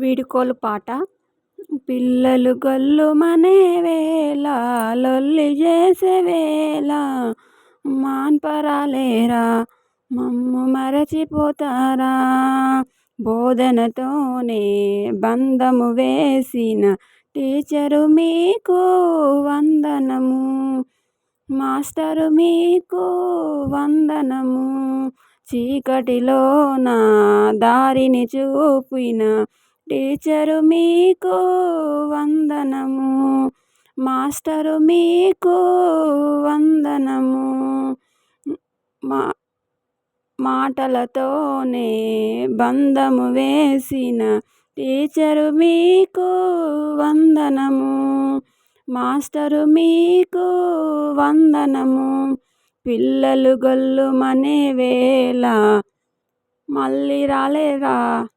వీడుకోలు పాట. పిల్లలు గొల్లుమనే వేళ లొల్లి చేసే వేళ మాన్పరాలేరా మమ్ము మరచిపోతారా. బోధనతోనే బంధము వేసిన టీచరు మీకు వందనము మాస్టరు మీకు వందనము. చీకటిలో నా దారిని చూపిన టీచరు మీకు వందనము. మాస్టరు మీకు వందనము. మా మాటలతోనే బంధము వేసిన టీచరు మీకు వందనము. మాస్టరు మీకు వందనము. పిల్లలు గొల్లుమనే వేళ మళ్ళీ రాలేరా?